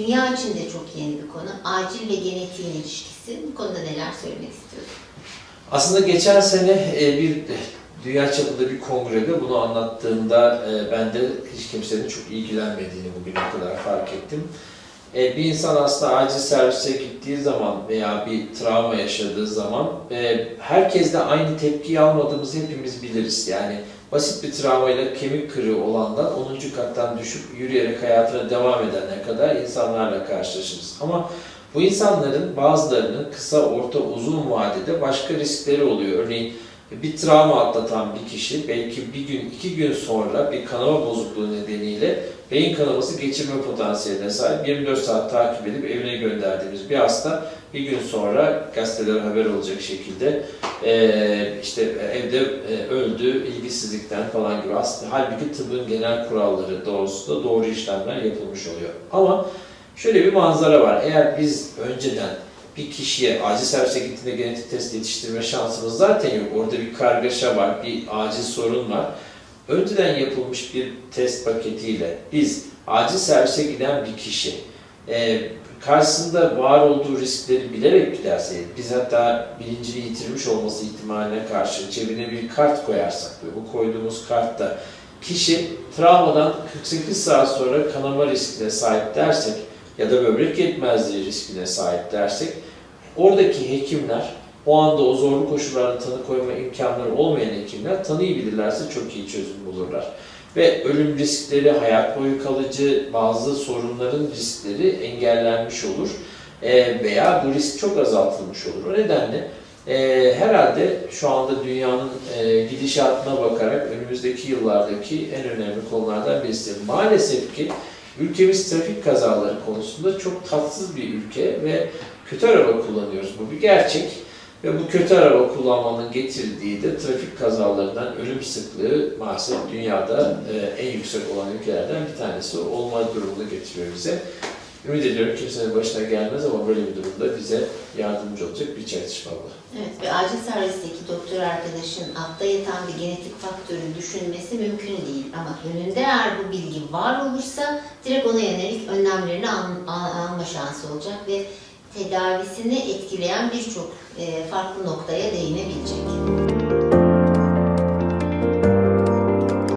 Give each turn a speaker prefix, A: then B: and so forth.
A: için de çok yeni bir konu. Acil ve genetiğin ilişkisi. Bu konuda neler söylemek istiyorsun?
B: Aslında geçen sene e, bir dünya çapında bir kongrede bunu anlattığımda e, ben de hiç kimsenin çok ilgilenmediğini bugüne kadar fark ettim. E, Bir insan aslında acil servise gittiği zaman veya bir travma yaşadığı zaman e, herkesle aynı tepkiyi almadığımızı hepimiz biliriz. Yani basit bir travmayla kemik kırığı olandan 10. kattan düşüp yürüyerek hayatına devam edenler kadar insanlarla karşılaşırız. Ama bu insanların bazılarının kısa, orta, uzun vadede başka riskleri oluyor. Örneğin bir travma atlatan bir kişi belki bir gün, iki gün sonra bir kanama bozukluğu nedeniyle beyin kanaması geçirme potansiyeline sahip 24 saat takip edip evine gönderdiğimiz bir hasta bir gün sonra gazetelere haber olacak şekilde eee, işte evde e, öldü ilgisizlikten falan gibi aslında halbuki tıbbın genel kuralları doğrultusunda doğru işlemler yapılmış oluyor. Ama şöyle bir manzara var. Eğer biz önceden bir kişiye acil servise gittiğinde genetik test yetiştirme şansımız zaten yok. Orada bir kargaşa var, bir acil sorun var. Önceden yapılmış bir test paketiyle biz acil servise giden bir kişi e, karşısında var olduğu riskleri bilerek giderse, biz hatta bilincini yitirmiş olması ihtimaline karşı cebine bir kart koyarsak ve bu koyduğumuz kartta kişi travmadan 48 saat sonra kanama riskine sahip dersek ya da böbrek yetmezliği riskine sahip dersek oradaki hekimler o anda o zorlu koşullarda tanı koyma imkanları olmayan hekimler tanıyı bilirlerse çok iyi çözüm bulurlar. Ve ölüm riskleri, hayat boyu kalıcı bazı sorunların riskleri engellenmiş olur. Ee, veya bu risk çok azaltılmış olur. O nedenle e, herhalde şu anda dünyanın e, gidişatına bakarak önümüzdeki yıllardaki en önemli konulardan birisi. Maalesef ki ülkemiz trafik kazaları konusunda çok tatsız bir ülke ve kötü araba kullanıyoruz. Bu bir gerçek. Ve bu kötü araba kullanmanın getirdiği de trafik kazalarından ölüm sıklığı maalesef dünyada e, en yüksek olan ülkelerden bir tanesi olma durumunu getiriyor bize. Ümit ediyorum kimsenin başına gelmez ama böyle bir durumda bize yardımcı olacak bir çalışma bu.
A: Evet ve acil servisteki doktor arkadaşın altta yatan bir genetik faktörü düşünmesi mümkün değil. Ama önünde eğer bu bilgi var olursa direkt ona yönelik önlemlerini al- alma şansı olacak ve tedavisini etkileyen birçok e, farklı noktaya değinebilecek.